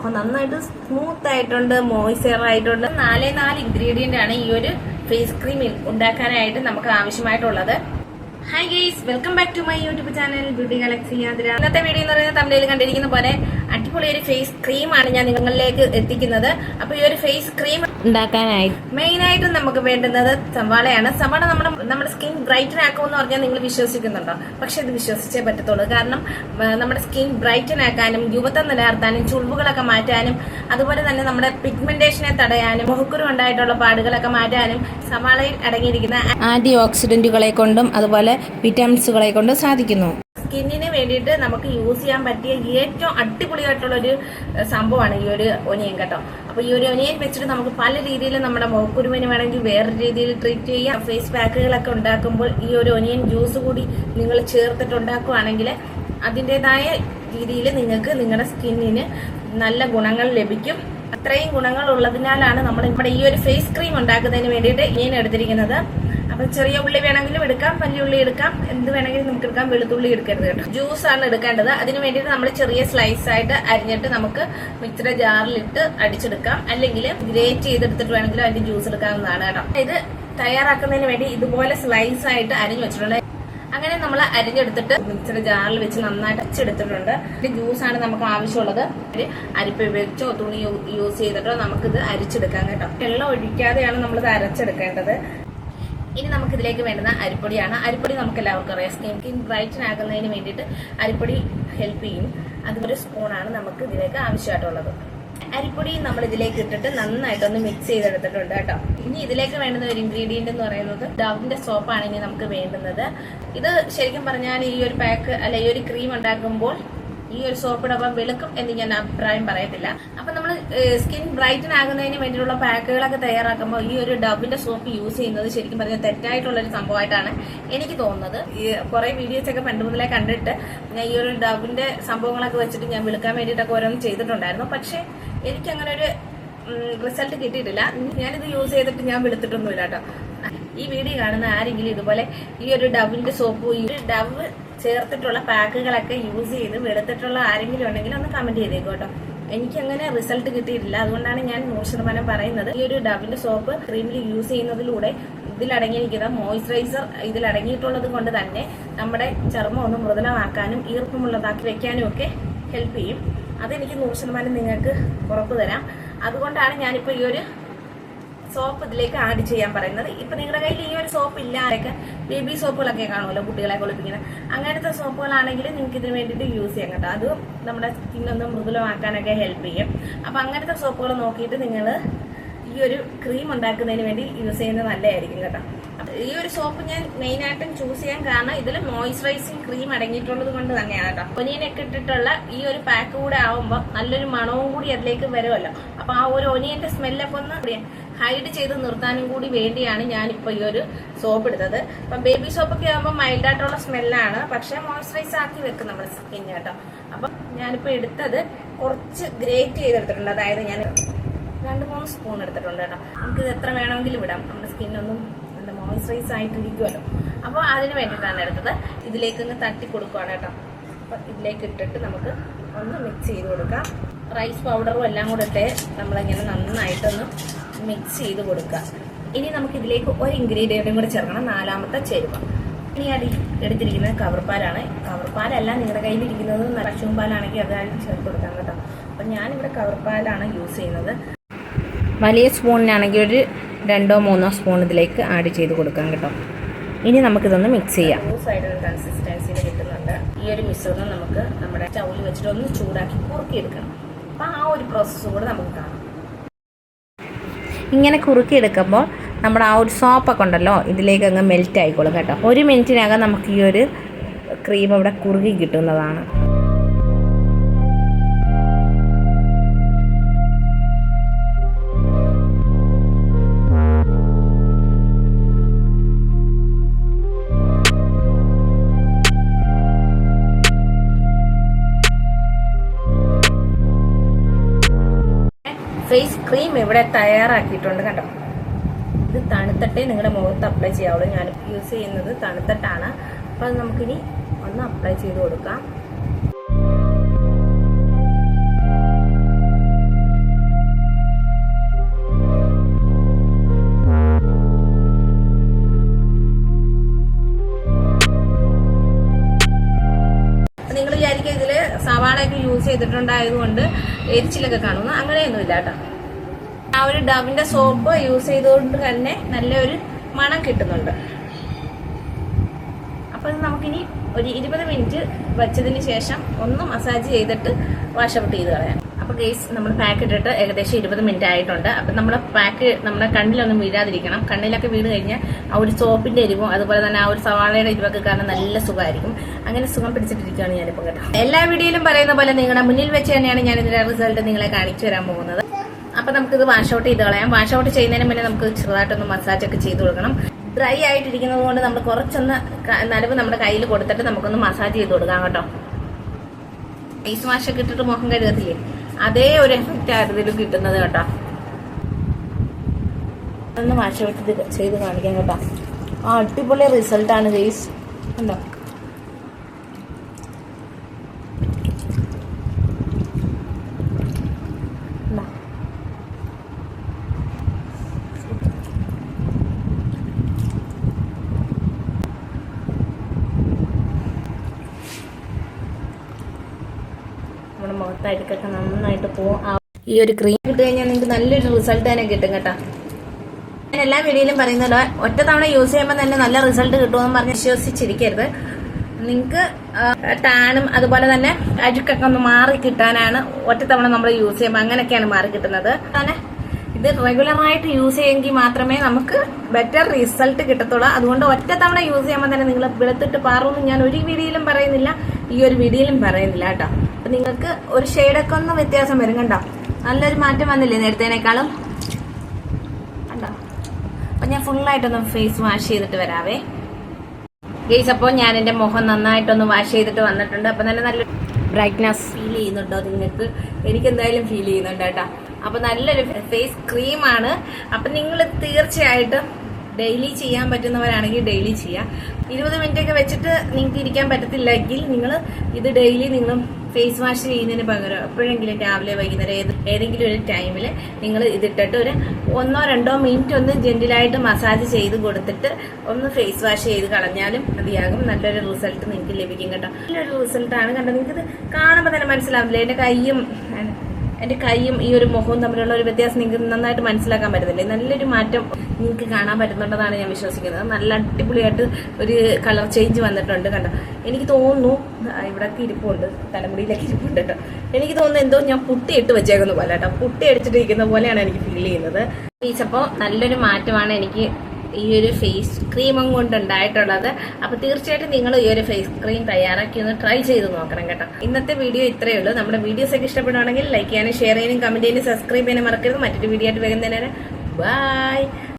അപ്പൊ നന്നായിട്ട് സ്മൂത്ത് ആയിട്ടുണ്ട് മോയ്സ്ചർ ആയിട്ടുണ്ട്. നാലേ നാല് ഇൻഗ്രീഡിയന്റ് ആണ് ഈ ഒരു ഫേസ് ക്രീം ഉണ്ടാക്കാനായിട്ട് നമുക്ക് ആവശ്യമായിട്ടുള്ളത്. Hi guys welcome back to my YouTube channel beauty galaxy യാത്ര ഇന്നത്തെ വീഡിയോ എന്ന് പറയുന്നത് തമിഴിൽ കണ്ടിരിക്കുന്ന പോലെ അടിപൊളി ഒരു ഫേസ് ക്രീമാണ് ഞാൻ നിങ്ങളിലേക്ക് എത്തിക്കുന്നത്. അപ്പൊ ഈ ഒരു ഫേസ് ക്രീം ഉണ്ടാക്കാനായി. മെയിൻ ആയിട്ട് നമുക്ക് വേണ്ടുന്നത് സവാളയാണ്. സവാള നമ്മുടെ നമ്മുടെ സ്കിൻ ബ്രൈറ്റൻ ആക്കുമെന്ന് പറഞ്ഞാൽ നിങ്ങൾ വിശ്വസിക്കുന്നുണ്ടോ? പക്ഷെ ഇത് വിശ്വസിച്ചേ പറ്റത്തുള്ളൂ. കാരണം നമ്മുടെ സ്കിൻ ബ്രൈറ്റൻ ആക്കാനും യുവത്വം നിലനിർത്താനും ചുളിവുകളൊക്കെ മാറ്റാനും അതുപോലെ തന്നെ നമ്മുടെ പിഗ്മെന്റേഷനെ തടയാനും മുഹക്കുരു ഉണ്ടായിട്ടുള്ള പാടുകളൊക്കെ മാറ്റാനും സവാളയിൽ അടങ്ങിയിരിക്കുന്ന ആന്റി ഓക്സിഡന്റുകളെ കൊണ്ടും അതുപോലെ വിറ്റാമിൻസുകളെ കൊണ്ടും സാധിക്കുന്നു. സ്കിന്നിന് വേണ്ടിയിട്ട് നമുക്ക് യൂസ് ചെയ്യാൻ പറ്റിയ ഏറ്റവും അടിപൊളിയായിട്ടുള്ള ഒരു സംഭവമാണ് ഈ ഒരു ഒനിയൻ കേട്ടോ. അപ്പൊ ഈ ഒരു ഒനിയൻ വെച്ചിട്ട് നമുക്ക് പല രീതിയിൽ നമ്മുടെ മോക്കുരുമിന് വേണമെങ്കിൽ വേറെ രീതിയിൽ ട്രീറ്റ് ചെയ്യാം. ഫേസ് പാക്കുകളൊക്കെ ഉണ്ടാക്കുമ്പോൾ ഈ ഒരു ഒനിയൻ ജ്യൂസ് കൂടി നിങ്ങൾ ചേർത്തിട്ട് ഉണ്ടാക്കുവാണെങ്കിൽ അതിന്റെതായ രീതിയിൽ നിങ്ങൾക്ക് നിങ്ങളുടെ സ്കിന്നിന് നല്ല ഗുണങ്ങൾ ലഭിക്കും. അത്രയും ഗുണങ്ങൾ ഉള്ളതിനാലാണ് നമ്മൾ ഇവിടെ ഈ ഒരു ഫേസ് ക്രീം ഉണ്ടാക്കുന്നതിന് വേണ്ടിയിട്ട് ഇങ്ങനെ എടുത്തിരിക്കുന്നത്. അപ്പൊ ചെറിയ ഉള്ളി വേണമെങ്കിലും എടുക്കാം വലിയ ഉള്ളി എടുക്കാം. എന്ത് വേണമെങ്കിലും നമുക്ക് എടുക്കാം. വെളുത്തുള്ളി എടുക്കരുത് കേട്ടോ. ജ്യൂസ് ആണ് എടുക്കേണ്ടത്. അതിന് വേണ്ടിയിട്ട് നമ്മൾ ചെറിയ സ്ലൈസ് ആയിട്ട് അരിഞ്ഞിട്ട് നമുക്ക് മിക്സിയുടെ ജാറിലിട്ട് അടിച്ചെടുക്കാം. അല്ലെങ്കിൽ ഗ്രേറ്റ് ചെയ്തെടുത്തിട്ട് വേണമെങ്കിലും അതിന്റെ ജ്യൂസ് എടുക്കാവുന്നതാണ് കേട്ടോ. ഇത് തയ്യാറാക്കുന്നതിന് വേണ്ടി ഇതുപോലെ സ്ലൈസ് ആയിട്ട് അരിഞ്ഞു വെച്ചിട്ടുണ്ട്. അങ്ങനെ നമ്മൾ അരിഞ്ഞെടുത്തിട്ട് മിക്സിയുടെ ജാറിൽ വെച്ച് നന്നായിട്ട് അരച്ചെടുത്തിട്ടുണ്ട്. ജ്യൂസ് ആണ് നമുക്ക് ആവശ്യമുള്ളത്. അരിപ്പ ഉപയോഗിച്ചോ തുണി യൂസ് ചെയ്തിട്ടോ നമുക്കിത് അരിച്ചെടുക്കാം കേട്ടോ. വെള്ളം ഒഴിക്കാതെയാണ് നമ്മളിത് അരച്ചെടുക്കേണ്ടത്. ഇനി നമുക്ക് ഇതിലേക്ക് വേണ്ടുന്ന അരിപ്പൊടിയാണ്. അരിപ്പൊടി നമുക്ക് എല്ലാവർക്കും അറിയാം. സ്കിൻ സ്കിൻ ബ്രൈറ്റൻ ആകുന്നതിന് വേണ്ടിയിട്ട് അരിപ്പൊടി ഹെൽപ്പ് ചെയ്യും. അതൊരു സ്പൂണാണ് നമുക്ക് ഇതിലേക്ക് ആവശ്യമായിട്ടുള്ളത്. അരിപ്പൊടി നമ്മൾ ഇതിലേക്ക് ഇട്ടിട്ട് നന്നായിട്ടൊന്ന് മിക്സ് ചെയ്തെടുത്തിട്ടുണ്ട് കേട്ടോ. ഇനി ഇതിലേക്ക് വേണ്ടുന്ന ഒരു ഇൻഗ്രീഡിയന്റ് എന്ന് പറയുന്നത് ഡവിന്റെ സോപ്പാണ് ഇനി നമുക്ക് വേണ്ടുന്നത്. ഇത് ശരിക്കും പറഞ്ഞാൽ ഈ ഒരു പാക്ക് അല്ല ഈ ഒരു ക്രീം ഉണ്ടാക്കുമ്പോൾ ഈ ഒരു സോപ്പിനൊപ്പം വെളുക്കും എന്ന് ഞാൻ അഭിപ്രായം പറയത്തില്ല. അപ്പൊ നമ്മൾ സ്കിൻ ബ്രൈറ്റൻ ആകുന്നതിന് വേണ്ടിയിട്ടുള്ള പാക്കുകളൊക്കെ തയ്യാറാക്കുമ്പോൾ ഈ ഒരു ഡബിന്റെ സോപ്പ് യൂസ് ചെയ്യുന്നത് ശരിക്കും പറഞ്ഞാൽ തെറ്റായിട്ടുള്ള ഒരു സംഭവമായിട്ടാണ് എനിക്ക് തോന്നുന്നത്. ഈ കുറെ വീഡിയോസ് ഒക്കെ പണ്ട് മുതലേ കണ്ടിട്ട് ഞാൻ ഈ ഒരു ഡബിന്റെ സംഭവങ്ങളൊക്കെ വെച്ചിട്ട് ഞാൻ വിളിക്കാൻ വേണ്ടിയിട്ടൊക്കെ ഓരോന്ന് ചെയ്തിട്ടുണ്ടായിരുന്നു. പക്ഷെ എനിക്ക് അങ്ങനെ ഒരു റിസൾട്ട് കിട്ടിയിട്ടില്ല. ഞാനിത് യൂസ് ചെയ്തിട്ട് ഞാൻ വെളുത്തിട്ടൊന്നുമില്ല കേട്ടോ. ഈ വീഡിയോ കാണുന്ന ആരെങ്കിലും ഇതുപോലെ ഈ ഒരു ഡവിന്റെ സോപ്പ് ഈ ഡവ് ചേർത്തിട്ടുള്ള പാക്കുകളൊക്കെ യൂസ് ചെയ്ത് വെളുത്തിട്ടുള്ള ആരെങ്കിലും ഉണ്ടെങ്കിൽ ഒന്ന് കമന്റ് ചെയ്തേക്കും കേട്ടോ. എനിക്ക് അങ്ങനെ റിസൾട്ട് കിട്ടിയിട്ടില്ല. അതുകൊണ്ടാണ് ഞാൻ നൂറ് ശതമാനം പറയുന്നത്. ഈ ഒരു ഡബിന്റെ സോപ്പ് ക്രീമിൽ യൂസ് ചെയ്യുന്നതിലൂടെ ഇതിലടങ്ങിയിരിക്കുന്ന മോയ്സ്ചറൈസർ ഇതിലടങ്ങിയിട്ടുള്ളത് കൊണ്ട് തന്നെ നമ്മുടെ ചർമ്മം ഒന്ന് മൃദുലമാക്കാനും ഈർപ്പമുള്ളതാക്കി വെക്കാനും ഒക്കെ ഹെൽപ്പ് ചെയ്യും. അതെനിക്ക് നൂറ് ശതമാനം നിങ്ങൾക്ക് ഉറപ്പ് തരാം. അതുകൊണ്ടാണ് ഞാനിപ്പോൾ ഈ ഒരു സോപ്പ് ഇതിലേക്ക് ആഡ് ചെയ്യാൻ പറയുന്നത്. ഇപ്പൊ നിങ്ങളുടെ കയ്യിൽ ഈ ഒരു സോപ്പ് ഇല്ലാതൊക്കെ ബേബി സോപ്പുകളൊക്കെ കാണുമല്ലോ കുട്ടികളെ കുളിപ്പിക്കുന്നത് അങ്ങനത്തെ സോപ്പുകളാണെങ്കിൽ നിങ്ങൾക്ക് ഇതിന് വേണ്ടിയിട്ട് യൂസ് ചെയ്യാം കേട്ടോ. അത് നമ്മുടെ സ്കിന്നൊന്ന് മൃദുലമാക്കാനൊക്കെ ഹെൽപ്പ് ചെയ്യും. അപ്പൊ അങ്ങനത്തെ സോപ്പുകൾ നോക്കിയിട്ട് നിങ്ങൾ ഈ ഒരു ക്രീം ഉണ്ടാക്കുന്നതിന് വേണ്ടി യൂസ് ചെയ്യുന്നത് നല്ലതായിരിക്കും കേട്ടോ. ഈ ഒരു സോപ്പ് ഞാൻ മെയിൻ ആയിട്ടും ചൂസ് ചെയ്യാൻ കാരണം ഇതിൽ മോയ്സ്ചറൈസിങ് ക്രീം അടങ്ങിയിട്ടുള്ളത് കൊണ്ട് തന്നെയാണ് കേട്ടോ. ഒനിയനൊക്കെ ഇട്ടിട്ടുള്ള ഈ ഒരു പാക്ക് കൂടെ ആവുമ്പോൾ നല്ലൊരു മണവും കൂടി അതിലേക്ക് വരുമല്ലോ. അപ്പൊ ആ ഒരു ഒനിയന്റെ സ്മെല്ലൊക്കെ ഒന്ന് ഹൈഡ് ചെയ്ത് നിർത്താനും കൂടി വേണ്ടിയാണ് ഞാനിപ്പോൾ ഈ ഒരു സോപ്പ് എടുത്തത്. അപ്പൊ ബേബി സോപ്പൊക്കെ ആകുമ്പോൾ മൈൽഡായിട്ടുള്ള സ്മെല്ലാണ് പക്ഷെ മോയ്സ്ചറൈസ് ആക്കി വെക്കും നമ്മുടെ സ്കിൻ കേട്ടോ. അപ്പൊ ഞാനിപ്പോൾ എടുത്തത് കുറച്ച് ഗ്രേറ്റ് ചെയ്തെടുത്തിട്ടുണ്ട്. അതായത് ഞാൻ രണ്ട് മൂന്ന് സ്പൂൺ എടുത്തിട്ടുണ്ട് കേട്ടോ. നമുക്ക് എത്ര വേണമെങ്കിലും ഇടാം. നമ്മുടെ സ്കിന്നൊന്നും എന്താ മോയ്സ്ചറൈസ് ആയിട്ടിരിക്കുമല്ലോ അപ്പോൾ അതിന് വേണ്ടിയിട്ടാണ് എടുത്തത്. ഇതിലേക്ക് ഒന്ന് തട്ടി കൊടുക്കുവാണ് കേട്ടോ. അപ്പോൾ ഇതിലേക്ക് ഇട്ടിട്ട് നമുക്ക് ഒന്ന് മിക്സ് ചെയ്ത് കൊടുക്കാം. റൈസ് പൗഡറും എല്ലാം കൂടെ ഇട്ട് നമ്മളിങ്ങനെ നന്നായിട്ടൊന്ന് മിക്സ് ചെയ്ത് കൊടുക്കുക ഇനി നമുക്ക് ഇതിലേക്ക് ഒരു ഇൻഗ്രീഡിയന്റും കൂടെ ചേർക്കണം നാലാമത്തെ ചേരുവ. ഇനി അടി എടുത്തിരിക്കുന്നത് കവർപ്പാലാണ് കവർപ്പാലല്ല നിങ്ങളുടെ കയ്യിൽ ഇരിക്കുന്നത് പശുവും പാലാണെങ്കിൽ അതായത് ചേർത്ത് കൊടുക്കാം കേട്ടോ. അപ്പം ഞാനിവിടെ കവർപ്പാലാണ് യൂസ് ചെയ്യുന്നത്. വലിയ സ്പൂണിനാണെങ്കിൽ ഒരു രണ്ടോ മൂന്നോ സ്പൂൺ ഇതിലേക്ക് ആഡ് ചെയ്ത് കൊടുക്കാം കേട്ടോ. ഇനി നമുക്കിതൊന്ന് മിക്സ് ചെയ്യാം. ആയിട്ടൊരു കൺസിസ്റ്റൻസിയിൽ കിട്ടുന്നുണ്ട്. ഈ ഒരു മിശ്രിതം നമുക്ക് നമ്മുടെ ചൗലിൽ വെച്ചിട്ട് ഒന്ന് ചൂടാക്കി കുറുക്കിയെടുക്കണം. അപ്പം ആ ഒരു പ്രോസസ്സും കൂടെ നമുക്ക് കാണാം. ഇങ്ങനെ കുറുക്കി എടുക്കുമ്പോൾ നമ്മുടെ ആ ഒരു സോപ്പൊക്കെ ഉണ്ടല്ലോ ഇതിലേക്ക് അങ്ങ് മെൽറ്റ് ആയിക്കോളും കേട്ടോ. ഒരു മിനിറ്റിനകം നമുക്ക് ഈ ഒരു ക്രീം അവിടെ കുറുകി കിട്ടുന്നതാണ്. ഫേസ് ക്രീം ഇവിടെ തയ്യാറാക്കിയിട്ടുണ്ട് കണ്ടോ? ഇത് തണുത്തട്ടേ നിങ്ങളുടെ മുഖത്ത് അപ്ലൈ ചെയ്യാവുള്ളൂ. ഞാൻ യൂസ് ചെയ്യുന്നത് തണുത്തട്ടാണ്. അപ്പം നമുക്കിനി ഒന്ന് അപ്ലൈ ചെയ്ത് കൊടുക്കാം. ചെയ്തിട്ടുണ്ടായതുകൊണ്ട് എരിച്ചിലൊക്കെ കാണുന്നു. അങ്ങനെയൊന്നുമില്ല കേട്ടോ. ആ ഒരു ഡവിന്റെ സോപ്പ് യൂസ് ചെയ്തുകൊണ്ട് തന്നെ നല്ലൊരു മണം കിട്ടുന്നുണ്ട്. അപ്പൊ നമുക്കിനി ഒരു ഇരുപത് മിനിറ്റ് വെച്ചതിന് ശേഷം ഒന്ന് മസാജ് ചെയ്തിട്ട് വാഷ് ഔട്ട് ചെയ്ത് കളയാം. അപ്പൊ ഗേസ് നമ്മൾ പാക്ക് ഇട്ടിട്ട് ഏകദേശം ഇരുപത് മിനിറ്റ് ആയിട്ടുണ്ട്. അപ്പൊ നമ്മുടെ പാക്ക് നമ്മുടെ കണ്ണിലൊന്നും വീഴാതിരിക്കണം. കണ്ണിലൊക്കെ വീട് കഴിഞ്ഞാൽ ആ ഒരു സോപ്പിന്റെ എരിവും അതുപോലെ തന്നെ ആ ഒരു സവാളയുടെ എരിവൊക്കെ കാരണം നല്ല സുഖമായിരിക്കും. അങ്ങനെ സുഖം പിടിച്ചിട്ടിരിക്കുകയാണ് ഞാനിപ്പോൾ കേട്ടോ. എല്ലാ വീഡിയോയിലും പറയുന്ന പോലെ നിങ്ങളുടെ മുന്നിൽ വെച്ച് തന്നെയാണ് ഞാൻ ഇതിന്റെ റിസൾട്ട് നിങ്ങളെ കാണിച്ചു തരാൻ പോകുന്നത്. അപ്പൊ നമുക്കിത് വാഷ് ഔട്ട് ചെയ്ത് കളയാം. വാഷ് ഔട്ട് ചെയ്യുന്നതിന് മുന്നേ നമുക്ക് ചെറുതായിട്ടൊന്ന് മസാജ് ഒക്കെ ചെയ്ത് കൊടുക്കണം. ഡ്രൈ ആയിട്ടിരിക്കുന്നത് കൊണ്ട് നമ്മൾ കുറച്ചൊന്ന് നനവ് നമ്മുടെ കയ്യിൽ കൊടുത്തിട്ട് നമുക്കൊന്ന് മസാജ് ചെയ്ത് കൊടുക്കാം കേട്ടോ. ഫേസ് വാഷ് ഒക്കെ ഇട്ടിട്ട് മുഖം കഴുകത്തില്ലേ? അതേ ഒരു എഫക്റ്റ് ആയിരുന്നു കിട്ടുന്നത് കേട്ടോ. ഒന്ന് മാറ്റി ചെയ്ത് കാണിക്കാം കേട്ടോ. ആ അടിപൊളി റിസൾട്ടാണ് ഗെയ്സ് എന്താ? അഴുക്കൊക്കെ നന്നായിട്ട് പോകും ഈ ഒരു ക്രീം ഇട്ട് കഴിഞ്ഞാൽ നിങ്ങൾക്ക് നല്ലൊരു റിസൾട്ട് തന്നെ കിട്ടും കേട്ടോ. ഞാൻ എല്ലാ വീഡിയോയിലും പറയുന്നത് ഒറ്റ തവണ യൂസ് ചെയ്യുമ്പോൾ തന്നെ നല്ല റിസൾട്ട് കിട്ടുമെന്ന് പറഞ്ഞ് വിശ്വസിച്ചിരിക്കരുത്. നിങ്ങൾക്ക് ടാനും അതുപോലെ തന്നെ അഴുക്കൊക്കെ ഒന്ന് മാറി കിട്ടാനാണ് ഒറ്റ തവണ നമ്മൾ യൂസ് ചെയ്യുമ്പോൾ അങ്ങനെയൊക്കെയാണ് മാറി കിട്ടുന്നത്. തന്നെ ഇത് റെഗുലറായിട്ട് യൂസ് ചെയ്യുമെങ്കിൽ മാത്രമേ നമുക്ക് ബെറ്റർ റിസൾട്ട് കിട്ടത്തുള്ളൂ. അതുകൊണ്ട് ഒറ്റ തവണ യൂസ് ചെയ്യുമ്പോൾ തന്നെ നിങ്ങൾ വെളുത്തിട്ട് പാറുമെന്ന് ഞാൻ ഒരു വീഡിയോയിലും പറയുന്നില്ല ഈ ഒരു വീഡിയോയിലും പറയുന്നില്ല കേട്ടോ. നിങ്ങൾക്ക് ഒരു ഷെയ്ഡൊക്കെ ഒന്ന് വ്യത്യാസം വരും കണ്ടോ? നല്ലൊരു മാറ്റം വന്നില്ലേ നേരത്തേനേക്കാളും? കണ്ടോ? അപ്പൊ ഞാൻ ഫുള്ളായിട്ടൊന്ന് ഫേസ് വാഷ് ചെയ്തിട്ട് വരാവേ. ഗെയ്സ് അപ്പോൾ ഞാൻ എന്റെ മുഖം നന്നായിട്ടൊന്ന് വാഷ് ചെയ്തിട്ട് വന്നിട്ടുണ്ട്. അപ്പൊ തന്നെ നല്ല ബ്രൈറ്റ്നസ് ഫീൽ ചെയ്യുന്നുണ്ടോ നിങ്ങൾക്ക്? എനിക്ക് എന്തായാലും ഫീൽ ചെയ്യുന്നുണ്ട് കേട്ടോ. അപ്പൊ നല്ലൊരു ഫേസ് ക്രീമാണ് അപ്പൊ നിങ്ങൾ തീർച്ചയായിട്ടും ഡെയിലി ചെയ്യാൻ പറ്റുന്നവരാണെങ്കിൽ ഡെയിലി ചെയ്യാം. ഇരുപത് മിനിറ്റ് ഒക്കെ വെച്ചിട്ട് നിങ്ങൾക്ക് ഇരിക്കാൻ പറ്റത്തില്ലെങ്കിൽ നിങ്ങൾ ഇത് ഡെയിലി നിങ്ങൾ ഫേസ് വാഷ് ചെയ്യുന്നതിന് പകരം എപ്പോഴെങ്കിലും രാവിലെ വൈകുന്നേരം ഏത് ഏതെങ്കിലും ഒരു ടൈമിൽ നിങ്ങൾ ഇതിട്ടിട്ട് ഒരു ഒന്നോ രണ്ടോ മിനിറ്റ് ഒന്ന് ജെന്റിലായിട്ട് മസാജ് ചെയ്ത് കൊടുത്തിട്ട് ഒന്ന് ഫേസ് വാഷ് ചെയ്ത് കളഞ്ഞാലും മതിയാകും. നല്ലൊരു റിസൾട്ട് നിങ്ങൾക്ക് ലഭിക്കും കേട്ടോ. നല്ലൊരു റിസൾട്ടാണ് കണ്ടോ നിങ്ങൾക്ക് കാണുമ്പോൾ തന്നെ മനസ്സിലാവില്ലേ? എന്റെ കൈയും എന്റെ കൈയും ഈ ഒരു മുഖവും തമ്മിലുള്ള ഒരു വ്യത്യാസം നിങ്ങൾക്ക് നന്നായിട്ട് മനസ്സിലാക്കാൻ പറ്റുന്നില്ലേ. നല്ലൊരു മാറ്റം നിങ്ങൾക്ക് കാണാൻ പറ്റുന്നുണ്ടെന്നാണ് ഞാൻ വിശ്വസിക്കുന്നത്. നല്ല അടിപൊളിയായിട്ട് ഒരു കളർ ചേഞ്ച് വന്നിട്ടുണ്ട് കണ്ടോ? എനിക്ക് തോന്നുന്നു ഇവിടെ ഇരിപ്പുണ്ട്. തലമുടിയിലേക്ക് ഇരിപ്പുണ്ട് കേട്ടോ. എനിക്ക് തോന്നുന്നു എന്തോ ഞാൻ പുട്ടി ഇട്ട് വെച്ചേക്കുന്ന പോലെ കേട്ടോ. പുട്ടി അടിച്ചിട്ടിരിക്കുന്ന പോലെയാണ് എനിക്ക് ഫീൽ ചെയ്യുന്നത്. അപ്പോൾ നല്ലൊരു മാറ്റമാണ് എനിക്ക് ഈ ഒരു ഫേസ് ക്രീമും കൊണ്ട് ഉണ്ടായിട്ടുള്ളത് അപ്പൊ തീർച്ചയായിട്ടും നിങ്ങൾ ഈ ഒരു ഫേസ് ക്രീം തയ്യാറാക്കി ഒന്ന് ട്രൈ ചെയ്ത് നോക്കണം കേട്ടോ. ഇന്നത്തെ വീഡിയോ ഇത്രയേ ഉള്ളൂ. നമ്മുടെ വീഡിയോസ് ഒക്കെ ഇഷ്ടപ്പെടുവാണെങ്കിൽ ലൈക്ക് ചെയ്യാനും ഷെയർ ചെയ്യാനും കമന്റ് ചെയ്യാനും സബ്സ്ക്രൈബ് ചെയ്യാനും മറക്കരുത്. മറ്റൊരു വീഡിയോ ആയിട്ട് വേഗം തന്നെ ബൈ